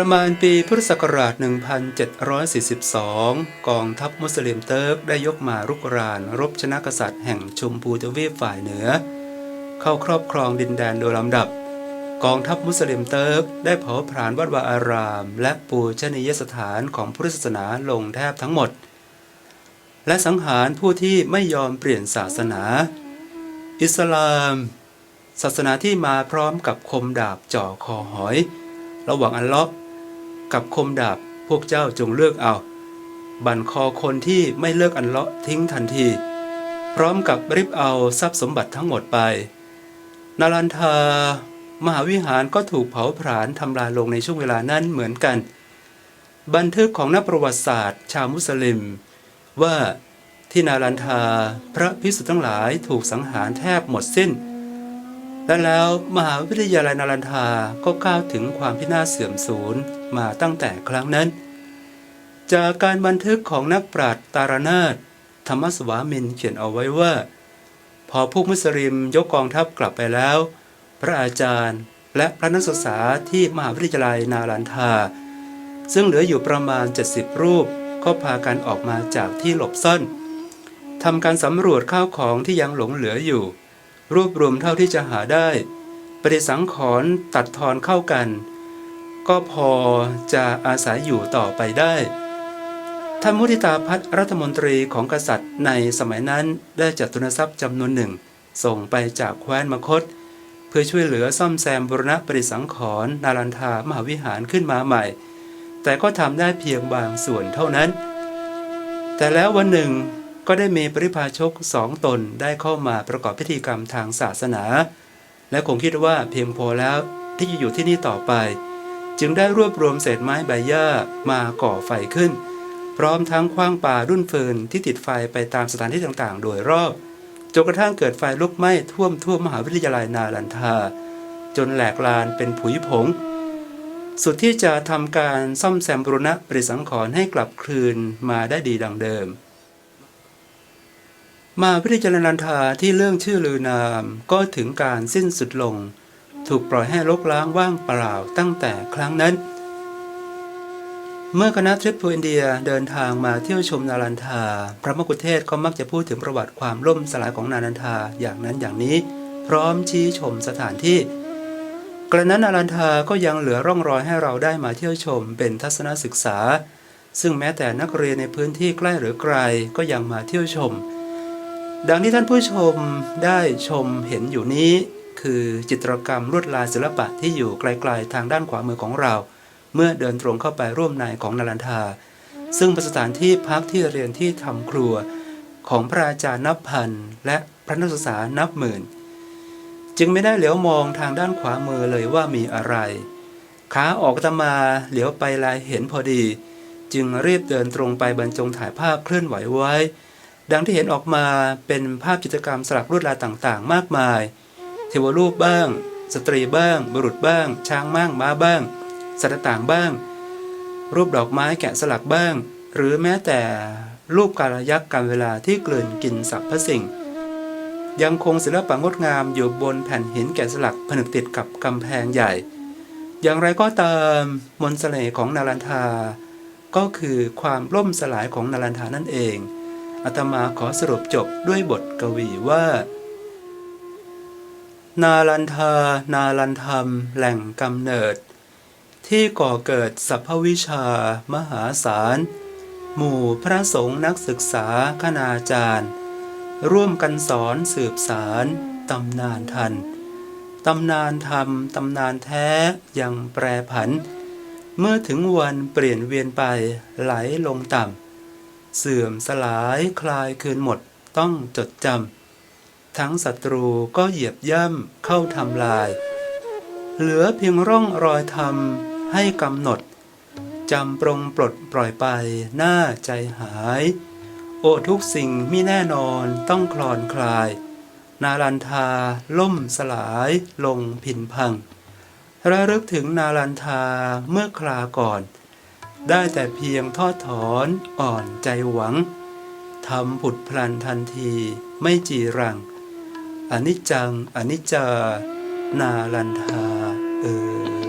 ประมาณปีพุทธศักราช 1742 กองทัพมุสลิมเติร์กได้ยกมารุกราน รบชนะกษัตริย์แห่งชมพูทวีปฝ่ายเหนือ เข้าครอบครองดินแดนโดยลำดับ กองทัพมุสลิมเติร์กได้เผาผลาญวัดวาอาราม และปูชนียสถานของพุทธศาสนาลงแทบทั้งหมด และสังหารผู้ที่ไม่ยอมเปลี่ยนศาสนา อิสลาม ศาสนาที่มาพร้อมกับคมดาบจ่อคอหอยระหว่างอัลเลาะห์ กับคมดาบพวกเจ้าจงเลือกเอา บั่นคอคนที่ไม่เลิกอัลเลาะทิ้งทันที พร้อมกับริบเอาทรัพย์สมบัติทั้งหมดไป นารันทามหาวิหารก็ถูกเผาผลาญทำลายลงในช่วงเวลานั้นเหมือนกัน บันทึกของนักประวัติศาสตร์ ชาวมุสลิม ว่าที่นารันทาพระพิสุทั้งหลายถูกสังหารแทบหมดสิ้น และแล้วมหาวิทยาลัยนารันทาก็ก้าวถึงความพินาศเสื่อมสูญ มาตั้งแต่ครั้งนั้น จากการบันทึกของนักปราชญ์ตารนาถธรรมสวามินเขียนเอาไว้ว่า พอพวกมุสลิมยกกองทัพกลับไปแล้ว พระอาจารย์และพระนักศึกษาที่มหาวิทยาลัยนารันทา ซึ่งเหลืออยู่ประมาณ 70 รูปก็พากันออกมาจากที่หลบซ่อนทำการสำรวจข้าวของที่ยังหลงเหลืออยู่ รวบรวมเท่าที่จะหาได้ ปฏิสังขรณ์ตัดทอนเข้ากัน ก็พอจะอาศัยอยู่ต่อไปได้ท่านมุทิตาพัฒนรัฐมนตรีของกษัตริย์ในสมัยนั้นได้จัดทุนทรัพย์จำนวนหนึ่ง ส่งไปจากแคว้นมคต เพื่อช่วยเหลือซ่อมแซมบุรณะปฏิสังขรณ์นารันทามหาวิหารขึ้นมาใหม่ แต่ก็ทำได้เพียงบางส่วนเท่านั้น แต่แล้ววันหนึ่งก็ได้มีปริพาชกสองตนได้เข้ามาประกอบพิธีกรรมทางศาสนา และคงคิดว่าเพียงพอแล้วที่จะอยู่ที่นี่ต่อไป จึงได้รวบรวมเศษไม้ใบหญ้ามาก่อไฟขึ้น พร้อมทั้งคว้างป่ารุ่นฟืนที่ติดไฟไปตามสถานที่ต่างๆ โดยรอบจนกระทั่งเกิดไฟลุกไหม้ท่วมทั่วมหาวิทยาลัยนาลันทา จนแหลกลานเป็นผุยผง สุดที่จะทำการซ่อมแซมบรุณะปริสังขรณ์ให้กลับคืนมาได้ดีดังเดิมมาวิทยาลัยนันทาที่เรื่องชื่อลือนามก็ถึงการสิ้นสุดลง ถูกปล่อยให้ลกล้างว่างเปล่าตั้งแต่ครั้งนั้น เมื่อคณะทริปทัวร์อินเดียเดินทางมาเที่ยวชมนารันทา พระมกุเทศก็มักจะพูดถึงประวัติความล่มสลายของนารันทาอย่างนั้นอย่างนี้ พร้อมชี้ชมสถานที่ กระนั้นนารันทาก็ยังเหลือร่องรอยให้เราได้มาเที่ยวชมเป็นทัศนศึกษา ซึ่งแม้แต่นักเรียนในพื้นที่ใกล้หรือไกลก็ยังมาเที่ยวชมดังที่ท่านผู้ชมได้ชมเห็นอยู่นี้ คือจิตรกรรมลวดลายศิลปะที่อยู่ไกลๆทางด้านขวามือของเรา เมื่อเดินตรงเข้าไปร่วมในของนารันทา ซึ่งเป็นสถานที่พักที่เรียนที่ทำครัว ของพระอาจารย์นับพันและพระนักศึกษานับหมื่น จึงไม่ได้เหลียวมองทางด้านขวามือเลยว่ามีอะไรขาออกตะมาเหลียวไปลายเห็นพอดี จึงรีบเดินตรงไปบรรจงถ่ายภาพเคลื่อนไหวไว้ ดังที่เห็นออกมาเป็นภาพจิตรกรรมสลักลวดลายต่างๆ มากมาย เทวรูปบ้าง สตรีบ้าง บุรุษบ้าง ช้างม้างม้าบ้าง สัตว์ต่างบ้าง รูปดอกไม้แกะสลักบ้าง หรือแม้แต่รูปการยักษ์การเวลาที่กลืนกินสรรพสิ่ง ยังคงศิลปะงดงามอยู่บนแผ่นหินแกะสลักผนึกติดกับกำแพงใหญ่ อย่างไรก็ตามมนต์เสน่ห์ของนารันทา ก็คือความล่มสลายของนารันทานั่นเองอาตมาขอสรุปจบด้วยบทกวีว่า นาลันทา นาลันธรรม แหล่งกำเนิด ที่ก่อเกิดสัพพวิชา มหาศาล หมู่พระสงฆ์นักศึกษาคณาจารย์ ร่วมกันสอนสืบสารตำนานทัน ตำนานธรรม ตำนานแท้ยังแปรผัน เมื่อถึงวันเปลี่ยนเวียนไปไหลลงต่ำ เสื่อมสลายคลายคืนหมดต้องจดจำ ทั้งศัตรูก็เหยียบย่ำเข้าทำลาย เหลือเพียงร่องรอยธรรมให้กำหนดจำปรงปลดปล่อยไปหน้าใจหาย โอทุกสิ่งมิแน่นอนต้องคลอนคลาย นาลันทาล่มสลายลงพินพัง ระลึกถึงนาลันทาเมื่อคลาก่อน ได้แต่เพียงทอดถอนอ่อนใจหวังทำผุดพลันทันทีไม่จีรัง อนิจจังอนิจจา นาลันทา เออ